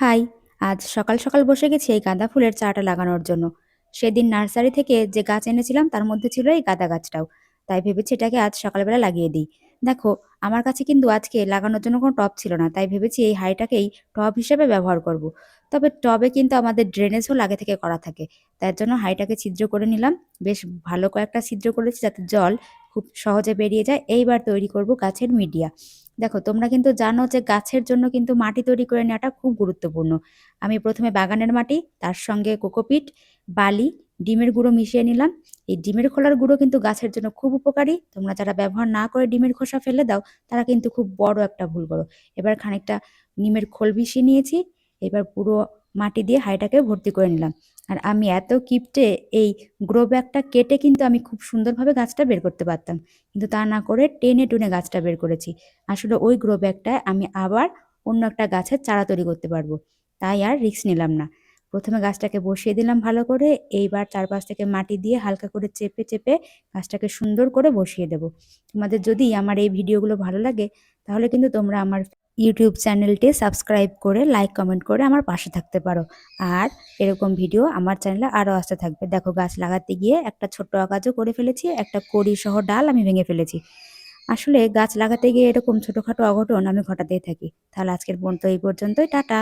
High, আজ সকাল সকাল বসে গেছি এই গাঁদা ফুলের চাটা লাগানোর জন্য। সেদিন নার্সারি থেকে যে গাছ এনেছিলাম, তার মধ্যে ছিল এই গাঁদা গাছটাও। তাই ভেবেছি এটাকে আজ সকালবেলা লাগিয়ে দিই। দেখো, আমার কাছে কিন্তু আজকে লাগানোর জন্য কোনো টব ছিল না, তাই ভেবেছি এই হাইটাকেই টব হিসেবে ব্যবহার করব। তবে টবে কিন্তু আমাদের ড্রেনেজও আগে থেকে করা থাকে। তার জন্য হাইটাকে ছিদ্র করে নিলাম। বেশ ভালো কয়েকটা ছিদ্র করেছি যাতে জল খুব সহজে বেরিয়ে যায়। এইবার তৈরি করব গাছের মিডিয়া। দেখো, তোমরা কিন্তু জানো যে গাছের জন্য কিন্তু মাটি তৈরি করে নেওয়াটা খুব গুরুত্বপূর্ণ। আমি প্রথমে বাগানের মাটি, তার সঙ্গে কোকোপিট, বালি, ডিমের গুঁড়ো মিশিয়ে নিলাম। এই ডিমের খোলার গুঁড়ো কিন্তু গাছের জন্য খুব উপকারী। তোমরা যারা ব্যবহার না করে ডিমের খোসা ফেলে দাও, তারা কিন্তু খুব বড় একটা ভুল করো। এবার খানিকটা নিমের খোল মিশিয়ে নিয়েছি। এবার পুরো মাটি দিয়ে হাঁড়িটাকে ভর্তি করে নিলাম। আর আমি এত কিপটে এই গ্রো ব্যাগটা কেটে কিন্তু আমি খুব সুন্দরভাবে গাছটা বের করতে পারতাম। কিন্তু তা না করে টেনে টুনে গাছটা বের করেছি। আসলে ওই গ্রো ব্যাগটায় আমি আবার অন্য একটা গাছের চারা তৈরি করতে পারব। তাই আর রিস্ক নিলাম না। প্রথমে গাছটাকে বসিয়ে দিলাম ভালো করে। এইবার চারপাশ থেকে মাটি দিয়ে হালকা করে চেপে চেপে গাছটাকে সুন্দর করে বসিয়ে দেব। তোমাদের যদি আমার এই ভিডিওগুলো ভালো লাগে, তাহলে কিন্তু তোমরা আমার ইউটিউব চ্যানেলটি সাবস্ক্রাইব করে লাইক কমেন্ট করে আমার পাশে থাকতে পারো। আর এরকম ভিডিও আমার চ্যানেলে আরও আসতে থাকবে। দেখো, গাছ লাগাতে গিয়ে একটা ছোট্ট আকাজও করে ফেলেছি, একটা কড়ি সহ ডাল আমি ভেঙে ফেলেছি। আসলে গাছ লাগাতে গিয়ে এরকম ছোটোখাটো অঘটন আমি ঘটাতেই থাকি। তাহলে আজকের পর্যন্ত এই পর্যন্তই, টাটা!